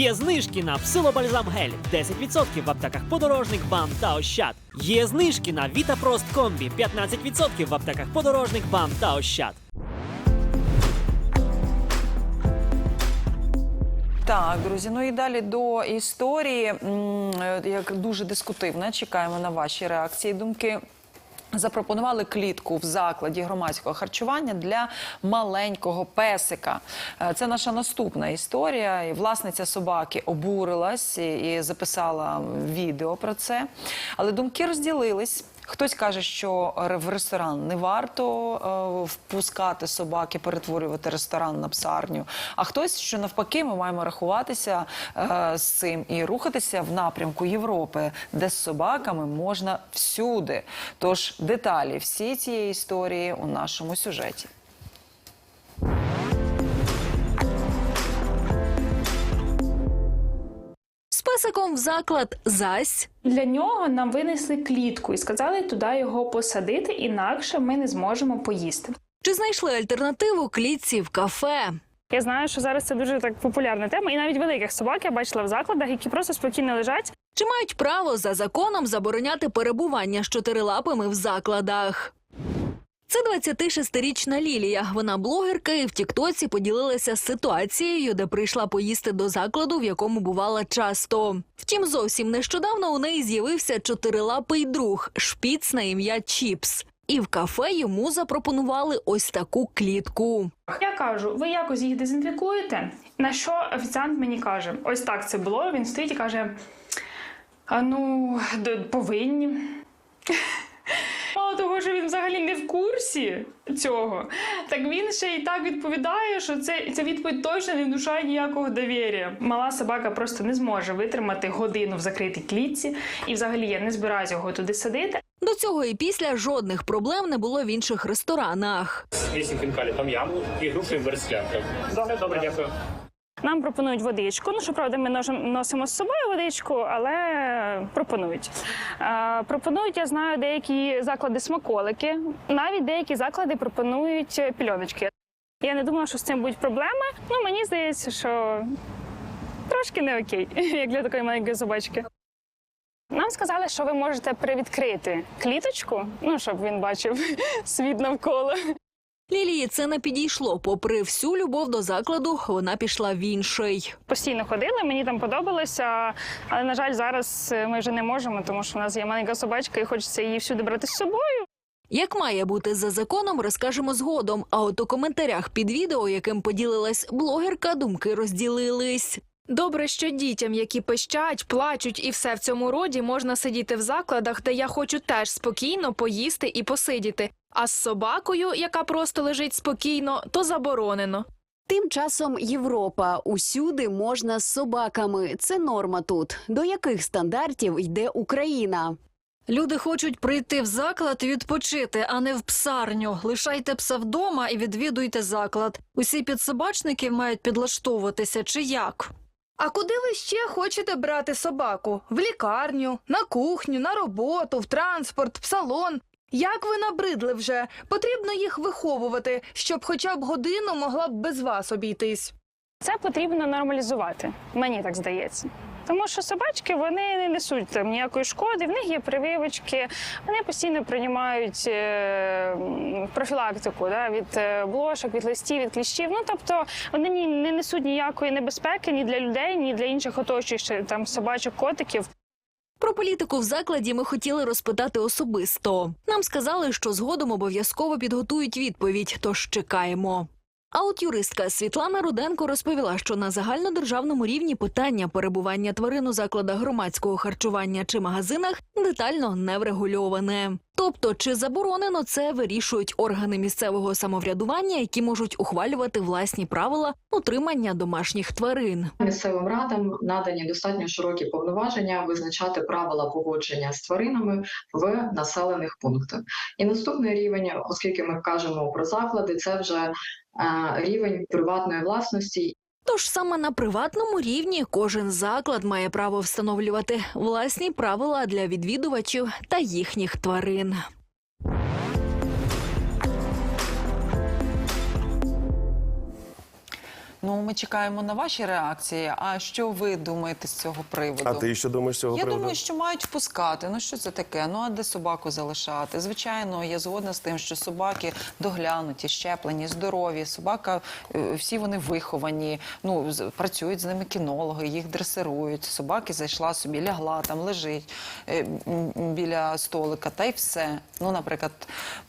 Є знижки на псилобальзам гель 10% в аптеках подорожник, бам та ощад. Є знижки на Вітапрост комбі 15% в аптеках подорожник, бам та ощад. Так, друзі, ну і далі до історії, е, як дуже дискутивна. Чекаємо на ваші реакції, думки. Запропонували клітку в закладі громадського харчування для маленького песика. Е, Це наша наступна історія. Власниця собаки обурилась і записала відео про це. Але думки розділились. Хтось каже, що в ресторан не варто е, впускати собаки, перетворювати ресторан на псарню. А хтось, що навпаки, ми маємо рахуватися е, з цим і рухатися в напрямку Європи, де з собаками можна всюди. Тож деталі всі цієї історії у нашому сюжеті. Песиком в заклад зась. Для нього нам винесли клітку і сказали туди його посадити, інакше ми не зможемо поїсти. Чи знайшли альтернативу клітці в кафе? Я знаю, що зараз це дуже так популярна тема, і навіть великих собак я бачила в закладах, які просто спокійно лежать. Чи мають право за законом забороняти перебування з чотирилапими в закладах? Це 26-річна Лілія. Вона блогерка і в Тіктоці поділилася ситуацією, де прийшла поїсти до закладу, в якому бувала часто. Втім, зовсім нещодавно у неї з'явився чотирилапий друг шпіц на ім'я Чіпс. І в кафе йому запропонували ось таку клітку. Я кажу, ви якось їх дезінфікуєте? На що офіціант мені каже: ось так це було. Він стоїть і каже: а ну, повинні. Мало того, що він взагалі не в курсі цього, так він ще й так відповідає, що це, ця відповідь точно не внушає ніякого довір'я. Мала собака просто не зможе витримати годину в закритій клітці, і взагалі я не збираюся його туди садити. До цього і після жодних проблем не було в інших ресторанах. Вісім хінкалі, там яму і груші в берсклянках. Добре, добре, дякую. Нам пропонують водичку. Ну, щоправда, ми носимо з собою водичку, але пропонують. Е, пропонують, я знаю, деякі заклади смаколики, навіть деякі заклади пропонують пільоночки. Я не думала, що з цим будуть проблеми. Ну, мені здається, що трошки не окей, як для такої маленької собачки. Нам сказали, що ви можете привідкрити кліточку, ну щоб він бачив світ навколо. Лілії це не підійшло. Попри всю любов до закладу, вона пішла в інший. постійно ходили, мені там подобалося. Але на жаль, зараз е, ми вже не можемо, тому що в нас є маленька собачка, і хочеться її всюди брати з собою. Як має бути за законом, розкажемо згодом. А от у коментарях під відео, яким поділилась блогерка, думки розділились. Добре, що дітям, які пищать, плачуть і все в цьому роді, можна сидіти в закладах, де я хочу теж спокійно поїсти і посидіти. А з собакою, яка просто лежить спокійно, то заборонено. Тим часом Європа усюди можна з собаками. Це норма тут. До яких стандартів йде Україна? Люди хочуть прийти в заклад і відпочити, а не в псарню. Лишайте пса вдома і відвідуйте заклад. Усі підсобачники мають підлаштовуватися чи як? А куди ви ще хочете брати собаку? В лікарню, на кухню, на роботу, в транспорт, в салон. Як ви набридли вже? Потрібно їх виховувати, щоб хоча б годину могла б без вас обійтись. Це потрібно нормалізувати, мені так здається. Тому що собачки вони не несуть там ніякої шкоди, в них є прививочки, вони постійно приймають е, профілактику да, від е, блошок, від листів, від кліщів. Ну тобто вони не несуть ніякої небезпеки ні для людей, ні для інших оточуючих там собачок, котиків. Про політику в закладі ми хотіли розпитати особисто. Нам сказали, що згодом обов'язково підготують відповідь, тож чекаємо. А от юристка Світлана Руденко розповіла, що на загальнодержавному рівні питання перебування тварин у закладах громадського харчування чи магазинах детально не врегульоване. Тобто, чи заборонено це вирішують органи місцевого самоврядування, які можуть ухвалювати власні правила утримання домашніх тварин. Місцевим радам надані достатньо широкі повноваження визначати правила поводження з тваринами в населених пунктах. І наступний рівень, оскільки ми кажемо про заклади, це вже е, рівень приватної власності Тож саме на приватному рівні кожен заклад має право встановлювати власні правила для відвідувачів та їхніх тварин. Ну, ми чекаємо на ваші реакції. А що ви думаєте з цього приводу? А ти що думаєш з цього Я приводу? думаю, що мають впускати. Ну що це таке? Ну а де собаку залишати? Звичайно, я згодна з тим, що собаки доглянуті, щеплені, здорові. Собака, е, всі вони виховані. Ну працюють з ними кінологи, їх дресирують. Собаки зайшла собі, лягла там, лежить е, біля столика, та й все. Ну, наприклад,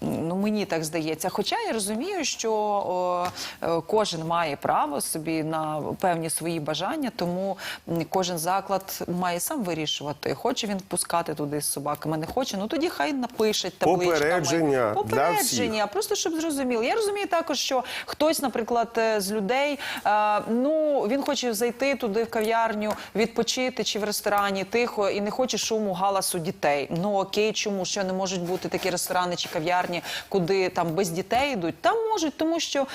ну мені так здається. Хоча я розумію, що о, е, кожен має право собі на певні свої бажання, тому кожен заклад має сам вирішувати, хоче він впускати туди з собаками, не хоче. Ну тоді хай напишуть табличками. Попередження для Попередження, просто щоб зрозуміли. Я розумію також, що хтось, наприклад, е, з людей, е, ну він хоче зайти туди в кав'ярню, відпочити чи в ресторані тихо і не хоче шуму галасу дітей. Ну окей, чому що не можуть бути такі ресторани чи кав'ярні, куди там без дітей йдуть? Там можуть, тому що.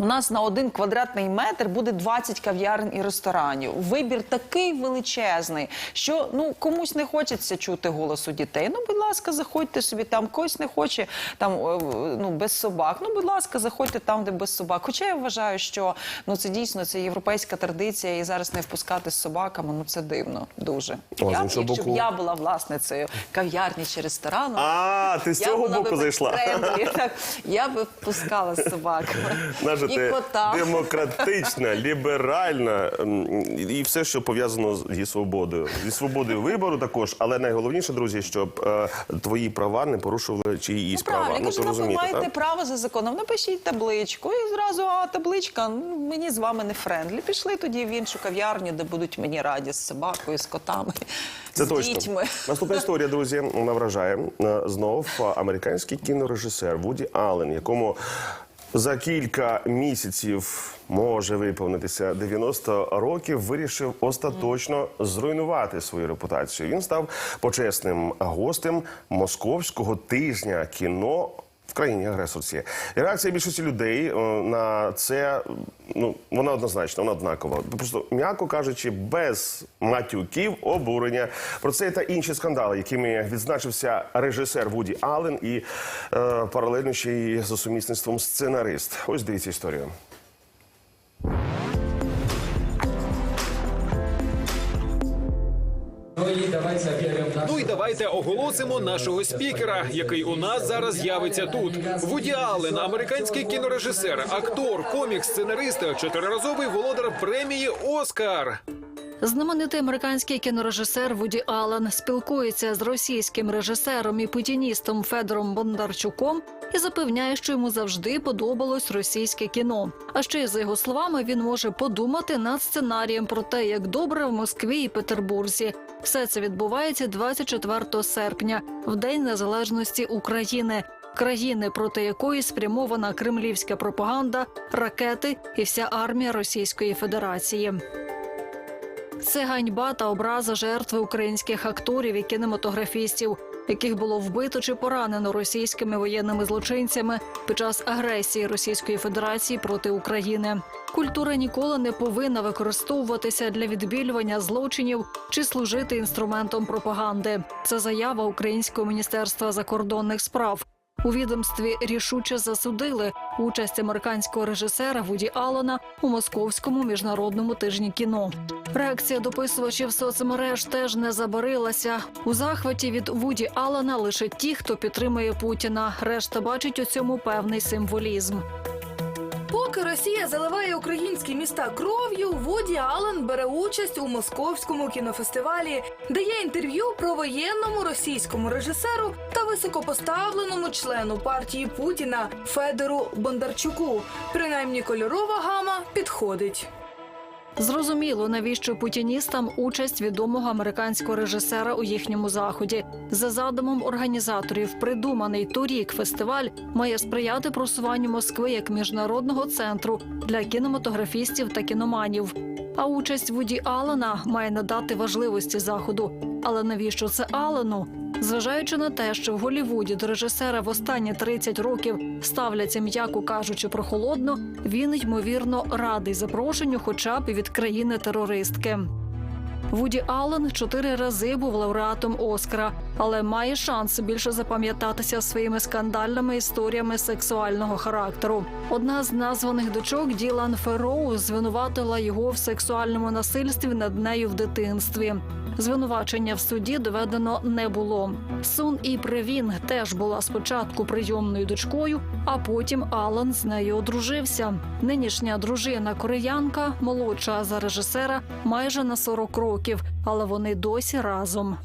У нас на один квадратний метр буде 20 кав'ярень і ресторанів. Вибір такий величезний, що ну комусь не хочеться чути голосу дітей. Ну, будь ласка, заходьте собі там, когось не хоче там е, ну без собак. Ну, будь ласка, заходьте там, де без собак. Хоча я вважаю, що ну це дійсно це європейська традиція, і зараз не впускати з собаками. Ну це дивно дуже. О, я, якщо б я була власницею кав'ярні чи ресторану. А, ти з цього боку зайшла. так, я би впускала з собаками. Кота. демократична, ліберальна і все, що пов'язано зі свободою. Зі свободою вибору також, але найголовніше, друзі, щоб е, твої права не порушували чиїсь Ну, права. кажу, то ну, ви маєте так? право за законом. Напишіть табличку і зразу, а табличка, ну, мені з вами не френдлі. Пішли тоді в іншу кав'ярню, де будуть мені раді з собакою, з котами, Це з точно. дітьми. Наступна історія, друзі, вона вражає. Е, Знов е, американський кінорежисер Вуді Аллен, якому за кілька місяців може виповнитися 90 років, вирішив остаточно зруйнувати свою репутацію. Він став почесним гостем московського тижня кіно. В країні агресорці реакція більшості людей е, на це ну вона однозначна, вона однакова. Просто м'яко кажучи, без матюків, обурення про це та інші скандали, якими відзначився режисер Вуді Аллен і е, паралельно ще й за сумісництвом сценарист. Ось дивіться історію. Ну і давайте оголосимо нашого спікера, який у нас зараз з'явиться тут. Вуді Аллен, американський кінорежисер, актор, комік, сценарист, чотириразовий володар премії Оскар. Знаменитий американський кінорежисер Вуді Аллен спілкується з російським режисером і путіністом Федором Бондарчуком і запевняє, що йому завжди подобалось російське кіно. А ще й за його словами, він може подумати над сценарієм про те, як добре в Москві і Петербурзі. Все це відбувається 24 серпня, в День Незалежності України. Країни, проти якої спрямована кремлівська пропаганда, ракети і вся армія Російської Федерації. Це ганьба та образа жертви українських акторів і кінематографістів, яких було вбито чи поранено російськими воєнними злочинцями під час агресії Російської Федерації проти України. Культура ніколи не повинна використовуватися для відбілювання злочинів чи служити інструментом пропаганди. Це заява Українського міністерства закордонних справ. У відомстві рішуче засудили участь американського режисера Вуді Аллена у московському міжнародному тижні кіно. Реакція дописувачів соцмереж теж не забарилася. У захваті від Вуді Аллена лише ті, хто підтримує Путіна. Решта бачить у цьому певний символізм. Поки Росія заливає українські міста кров'ю, Вуді Аллен бере участь у московському кінофестивалі, дає інтерв'ю про воєнному російському режисеру та високопоставленому члену партії Путіна Федору Бондарчуку. Принаймні кольорова гама підходить. Зрозуміло, навіщо путіністам участь відомого американського режисера у їхньому заході. За задумом організаторів, придуманий торік фестиваль має сприяти просуванню Москви як міжнародного центру для кінематографістів та кіноманів. А участь Вуді Аллена має надати важливості заходу. Але навіщо це Аллену? Зважаючи на те, що в Голівуді до режисера в останні 30 років ставляться, м'яко кажучи, прохолодно, він ймовірно радий запрошенню, хоча б від країни-терористки. Вуді Аллен чотири рази був лауреатом Оскара. Але має шанс більше запам'ятатися своїми скандальними історіями сексуального характеру. Одна з названих дочок Ділан Ферроу звинуватила його в сексуальному насильстві над нею в дитинстві. Звинувачення в суді доведено не було. Сун і Превін теж була спочатку прийомною дочкою, а потім Алан з нею одружився. Нинішня дружина кореянка, молодша за режисера, майже на 40 років, але вони досі разом.